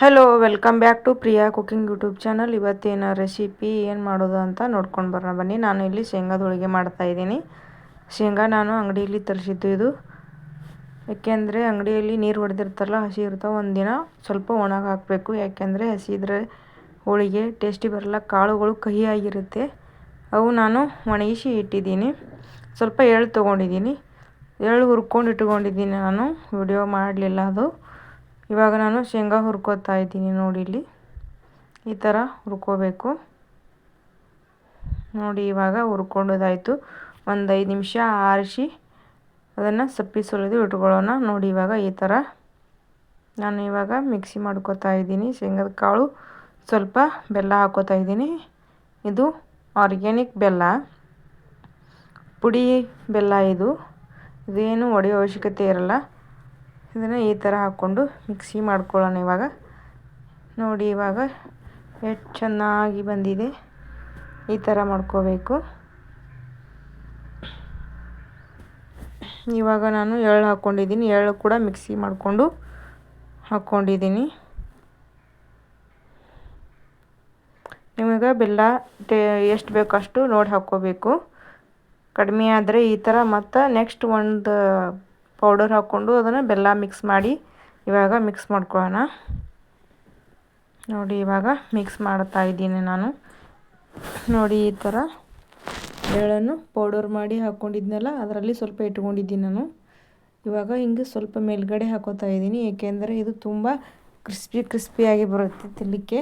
Hello welcome back to Priya cooking YouTube channel ಇವತ್ತೇನು recipe ಏನು ಮಾಡೋದು ಅಂತ ನೋಡ್ಕೊಂಡು ಬರೋಣ. ಬನ್ನಿ, ನಾನು ಇಲ್ಲಿ ಶೇಂಗಾದ ಹೋಳಿಗೆ ಮಾಡ್ತಾಯಿದ್ದೀನಿ ಶೇಂಗಾ ನಾನು ಅಂಗಡಿಯಲ್ಲಿ ತರಿಸಿದ್ದು ಇದು. ಯಾಕೆಂದರೆ ಅಂಗಡಿಯಲ್ಲಿ ನೀರು ಹೊಡೆದಿರ್ತಾರಲ್ಲ, ಹಸಿ ಇರ್ತಾವೆ, ಒಂದಿನ ಸ್ವಲ್ಪ ಒಣಗ ಹಾಕಬೇಕು. ಯಾಕೆಂದರೆ ಹಸಿದ್ರೆ ಹೋಳಿಗೆ ಟೇಸ್ಟಿ ಬರಲ್ಲ, ಕಾಳುಗಳು ಕಹಿಯಾಗಿರುತ್ತೆ. ಅವು ನಾನು ಒಣಗಿಸಿ ಇಟ್ಟಿದ್ದೀನಿ. ಸ್ವಲ್ಪ ಎಳ್ಳು ತೊಗೊಂಡಿದ್ದೀನಿ. ಎಳ್ಳು ಹುರ್ಕೊಂಡು ಇಟ್ಕೊಂಡಿದ್ದೀನಿ ನಾನು. ವಿಡಿಯೋ ಮಾಡಲಿಲ್ಲ ಅದು. ಇವಾಗ ನಾನು ಶೇಂಗಾ ಹುರ್ಕೋತಾ ಇದ್ದೀನಿ ನೋಡಿ ಇಲ್ಲಿ. ಈ ಥರ ಹುರ್ಕೋಬೇಕು. ನೋಡಿ ಇವಾಗ ಹುರ್ಕೊಂಡದಾಯಿತು. ಒಂದು ಐದು ನಿಮಿಷ ಆರಿಸಿ ಅದನ್ನು ಸಪ್ಪಿ ಸುಲಿದು ಇಟ್ಕೊಳ್ಳೋಣ. ನೋಡಿ ಇವಾಗ ಈ ಥರ. ನಾನು ಇವಾಗ ಮಿಕ್ಸಿ ಮಾಡ್ಕೋತಾ ಇದ್ದೀನಿ. ಶೇಂಗದ ಕಾಳು ಸ್ವಲ್ಪ ಬೆಲ್ಲ ಹಾಕೋತಾ ಇದ್ದೀನಿ. ಇದು ಆರ್ಗ್ಯಾನಿಕ್ ಬೆಲ್ಲ. ಪುಡಿ ಬೆಲ್ಲ ಇದು. ಇದೇನು ಒಡೆಯೋ ಅವಶ್ಯಕತೆ ಇರಲ್ಲ. ಇದನ್ನು ಈ ಥರ ಹಾಕ್ಕೊಂಡು ಮಿಕ್ಸಿ ಮಾಡ್ಕೊಳ್ಳೋಣ ಇವಾಗ. ನೋಡಿ ಇವಾಗ ಎಷ್ಟು ಚೆನ್ನಾಗಿ ಬಂದಿದೆ. ಈ ಥರ ಮಾಡ್ಕೋಬೇಕು. ಇವಾಗ ನಾನು ಎಳ್ಳು ಹಾಕ್ಕೊಂಡಿದ್ದೀನಿ ಎಳ್ಳು ಕೂಡ ಮಿಕ್ಸಿ ಮಾಡಿಕೊಂಡು ಹಾಕ್ಕೊಂಡಿದ್ದೀನಿ ನಿಮಗೆ ಬೆಲ್ಲ ಟೇ, ಎಷ್ಟು ಬೇಕೋ ಅಷ್ಟು ನೋಡಿ ಹಾಕ್ಕೋಬೇಕು. ಕಡಿಮೆ ಆದರೆ ಈ ಥರ ಮತ್ತು ನೆಕ್ಸ್ಟ್ ಒಂದು ಪೌಡರ್ ಹಾಕ್ಕೊಂಡು ಅದನ್ನು ಬೆಲ್ಲ ಮಿಕ್ಸ್ ಮಾಡಿ ಇವಾಗ ಮಿಕ್ಸ್ ಮಾಡ್ಕೊಳ್ಳೋಣ. ನೋಡಿ, ಇವಾಗ ಮಿಕ್ಸ್ ಮಾಡ್ತಾ ಇದ್ದೀನಿ ನಾನು. ನೋಡಿ, ಈ ಥರ ಬೆಳ್ಳನ್ನು ಪೌಡರ್ ಮಾಡಿ ಹಾಕ್ಕೊಂಡಿದ್ನಲ್ಲ, ಅದರಲ್ಲಿ ಸ್ವಲ್ಪ ಇಟ್ಕೊಂಡಿದ್ದೀನಿ ನಾನು. ಇವಾಗ ಹಿಂಗೆ ಸ್ವಲ್ಪ ಮೇಲ್ಗಡೆ ಹಾಕೋತಾ ಇದ್ದೀನಿ, ಏಕೆಂದರೆ ಇದು ತುಂಬ ಕ್ರಿಸ್ಪಿ, ಕ್ರಿಸ್ಪಿಯಾಗಿ ಬರುತ್ತೆ ತಿನ್ನಲಿಕ್ಕೆ.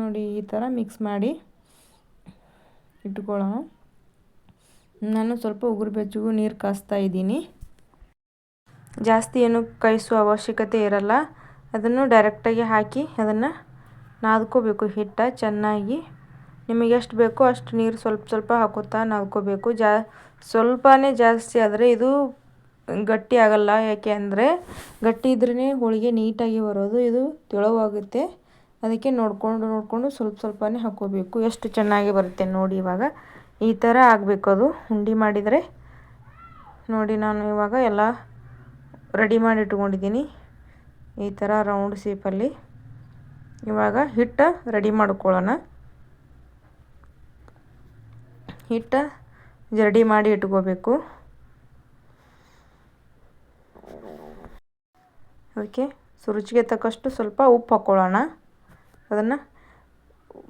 ನೋಡಿ, ಈ ಥರ ಮಿಕ್ಸ್ ಮಾಡಿ ಇಟ್ಕೊಳ್ಳೋಣ. ನಾನು ಸ್ವಲ್ಪ ಉಗುರು ಬೆಚ್ಚಗೂ ನೀರು ಕಾಯಿಸ್ತಾ ಇದ್ದೀನಿ. ಜಾಸ್ತಿ ಏನು ಕಾಯಿಸುವ ಅವಶ್ಯಕತೆ ಇರಲ್ಲ. ಅದನ್ನು ಡೈರೆಕ್ಟಾಗಿ ಹಾಕಿ ಅದನ್ನು ನಾದ್ಕೋಬೇಕು. ಹಿಟ್ಟ ಚೆನ್ನಾಗಿ. ನಿಮಗೆ ಎಷ್ಟು ಬೇಕೋ ಅಷ್ಟು ನೀರು ಸ್ವಲ್ಪ ಸ್ವಲ್ಪ ಹಾಕೋತಾ ನಾದ್ಕೋಬೇಕು. ಜಾ, ಸ್ವಲ್ಪನೇ ಜಾಸ್ತಿ ಆದರೆ ಇದು ಗಟ್ಟಿ ಆಗಲ್ಲ. ಯಾಕೆ ಅಂದರೆ ಗಟ್ಟಿ ಇದ್ರೇ ಹೋಳಿಗೆ ನೀಟಾಗಿ ಬರೋದು, ಇದು ತೆಳುವಾಗುತ್ತೆ. ಅದಕ್ಕೆ ನೋಡಿಕೊಂಡು ನೋಡಿಕೊಂಡು ಸ್ವಲ್ಪ ಸ್ವಲ್ಪನೇ ಹಾಕ್ಕೋಬೇಕು. ಎಷ್ಟು ಚೆನ್ನಾಗಿ ಬರುತ್ತೆ ನೋಡಿ ಇವಾಗ. ಈ ಥರ ಆಗಬೇಕು ಅದು. ಉಂಡೆ ಮಾಡಿದರೆ. ನೋಡಿ, ನಾನು ಇವಾಗ ಎಲ್ಲ ರೆಡಿ ಮಾಡಿ ಇಟ್ಕೊಂಡಿದ್ದೀನಿ. ಈ ಥರ ರೌಂಡ್ ಶೇಪಲ್ಲಿ ಇವಾಗ ಹಿಟ್ಟು ರೆಡಿ ಮಾಡ್ಕೊಳ್ಳೋಣ. ಹಿಟ್ಟು ಜರಡಿ ಮಾಡಿ ಇಟ್ಕೋಬೇಕು. ಅದಕ್ಕೆ ಸುರುಚಿಗೆ ತಕ್ಕಷ್ಟು ಸ್ವಲ್ಪ ಉಪ್ಪು ಹಾಕ್ಕೊಳ್ಳೋಣ ಅದನ್ನು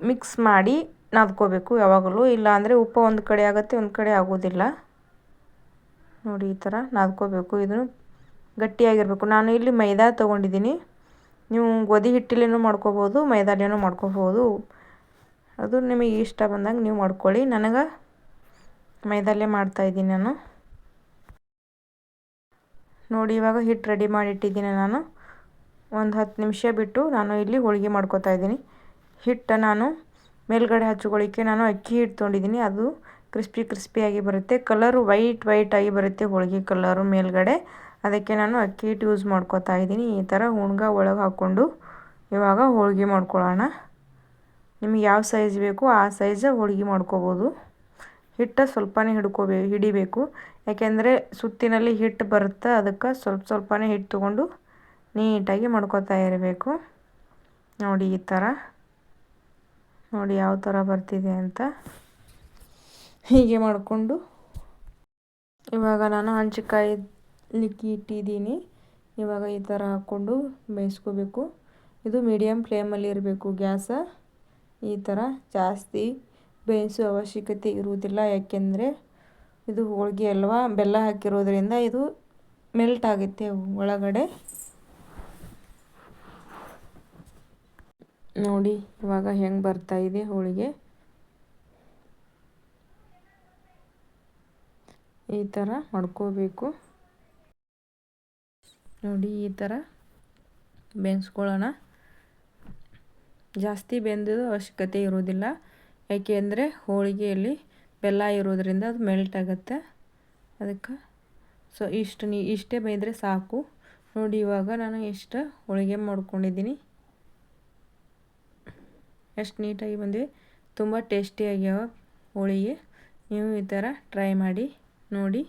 ಮಿಕ್ಸ್ ಮಾಡಿ ನಾದ್ಕೋಬೇಕು ಯಾವಾಗಲೂ. ಇಲ್ಲಾಂದರೆ ಉಪ್ಪು ಒಂದು ಕಡೆ ಆಗುತ್ತೆ, ಒಂದು ಕಡೆ ಆಗೋದಿಲ್ಲ. ನೋಡಿ, ಈ ಥರ ನಾದ್ಕೋಬೇಕು. ಇದನ್ನು ಗಟ್ಟಿಯಾಗಿರಬೇಕು. ನಾನು ಇಲ್ಲಿ ಮೈದಾ ತೊಗೊಂಡಿದ್ದೀನಿ. ನೀವು ಗೋಧಿ ಹಿಟ್ಟಲ್ಲೇನೂ ಮಾಡ್ಕೋಬೋದು, ಮೈದಾಲೇನೂ ಮಾಡ್ಕೋಬೋದು. ಅದು ನಿಮಗೆ ಇಷ್ಟ ಬಂದಂಗೆ ನೀವು ಮಾಡ್ಕೊಳ್ಳಿ. ನನಗೆ ಮೈದಲ್ಲೇ ಮಾಡ್ತಾಯಿದ್ದೀನಿ ನಾನು. ನೋಡಿ, ಇವಾಗ ಹಿಟ್ಟು ರೆಡಿ ಮಾಡಿಟ್ಟಿದ್ದೀನಿ ನಾನು. ಒಂದು ಹತ್ತು ನಿಮಿಷ ಬಿಟ್ಟು ನಾನು ಇಲ್ಲಿ ಹೋಳಿಗೆ ಮಾಡ್ಕೋತಾ ಇದ್ದೀನಿ. ಹಿಟ್ಟು ನಾನು ಮೇಲ್ಗಡೆ ಹಚ್ಕೊಳ್ಳಿಕ್ಕೆ ನಾನು ಅಕ್ಕಿ ಹಿಟ್ಟು ತೊಗೊಂಡಿದ್ದೀನಿ ಅದು ಕ್ರಿಸ್ಪಿ ಕ್ರಿಸ್ಪಿಯಾಗಿ ಬರುತ್ತೆ. ಕಲರು ವೈಟ್ ವೈಟ್ ಆಗಿ ಬರುತ್ತೆ ಹೋಳಿಗೆ ಕಲರು ಮೇಲ್ಗಡೆ. ಅದಕ್ಕೆ ನಾನು ಅಕ್ಕಿ ಹಿಟ್ಟು ಯೂಸ್ ಮಾಡ್ಕೋತಾ ಇದ್ದೀನಿ. ಈ ಥರ ಹುಣ್ಗ ಒಳಗೆ ಹಾಕ್ಕೊಂಡು ಇವಾಗ ಹೋಳಿಗೆ ಮಾಡ್ಕೊಳ್ಳೋಣ. ನಿಮಗೆ ಯಾವ ಸೈಜ್ ಬೇಕು ಆ ಸೈಜ ಹೋಳಿಗೆ ಮಾಡ್ಕೋಬೋದು. ಹಿಟ್ಟು ಸ್ವಲ್ಪನೇ ಹಿಡ್ಕೋಬೇ ಹಿಡಿಬೇಕು. ಯಾಕೆಂದರೆ ಸುತ್ತಿನಲ್ಲಿ ಹಿಟ್ಟು ಬರುತ್ತೆ. ಅದಕ್ಕೆ ಸ್ವಲ್ಪ ಸ್ವಲ್ಪನೇ ಹಿಟ್ಟು ತೊಗೊಂಡು ನೀಟಾಗಿ ಮಾಡ್ಕೋತಾ ಇರಬೇಕು. ನೋಡಿ ಈ ಥರ. ನೋಡಿ ಯಾವ ಥರ ಬರ್ತಿದೆ ಅಂತ. ಹೀಗೆ ಮಾಡಿಕೊಂಡು ಇವಾಗ ನಾನು ಹಂಚಿಕಾಯಿ ಲಿಕ್ಕಿ ಇಟ್ಟಿದ್ದೀನಿ. ಇವಾಗ ಈ ಥರ ಹಾಕ್ಕೊಂಡು ಬೇಯಿಸ್ಕೋಬೇಕು. ಇದು ಮೀಡಿಯಮ್ ಫ್ಲೇಮಲ್ಲಿ ಇರಬೇಕು. ಗ್ಯಾಸ ಈ ಥರ ಜಾಸ್ತಿ ಬೇಯಿಸೋ ಅವಶ್ಯಕತೆ ಇರುವುದಿಲ್ಲ. ಯಾಕೆಂದರೆ ಇದು ಹೋಳಿಗೆ ಅಲ್ವಾ? ಬೆಲ್ಲ ಹಾಕಿರೋದ್ರಿಂದ ಇದು ಮೆಲ್ಟ್ ಆಗುತ್ತೆ ಒಳಗಡೆ. ನೋಡಿ, ಇವಾಗ ಹೆಂಗೆ ಬರ್ತಾ ಇದೆ ಹೋಳಿಗೆ. ಈ ಥರ ಮಾಡ್ಕೋಬೇಕು. ನೋಡಿ, ಈ ಥರ ಬೇಯಿಸ್ಕೊಳ್ಳೋಣ ಜಾಸ್ತಿ ಬೆಂದದ ಅವಶ್ಯಕತೆ ಇರೋದಿಲ್ಲ. ಯಾಕೆಂದರೆ ಹೋಳಿಗೆಯಲ್ಲಿ ಬೆಲ್ಲ ಇರೋದ್ರಿಂದ ಅದು ಮೆಲ್ಟ್ ಆಗುತ್ತೆ. ಅದಕ್ಕೆ ಸೊ, ಇಷ್ಟು ನೀ, ಇಷ್ಟೇ ಬೇಯಿದ್ರೆ ಸಾಕು. ನೋಡಿ, ಇವಾಗ ನಾನು ಇಷ್ಟು ಹೋಳಿಗೆ ಮಾಡ್ಕೊಂಡಿದ್ದೀನಿ. ಎಷ್ಟು ನೀಟಾಗಿ ಬಂದಿವೆ ತುಂಬ ಟೇಸ್ಟಿಯಾಗ್ಯಾವ ಹೋಳಿಗೆ. ನೀವು ಈ ಥರ ಟ್ರೈ ಮಾಡಿ ನೋಡಿ.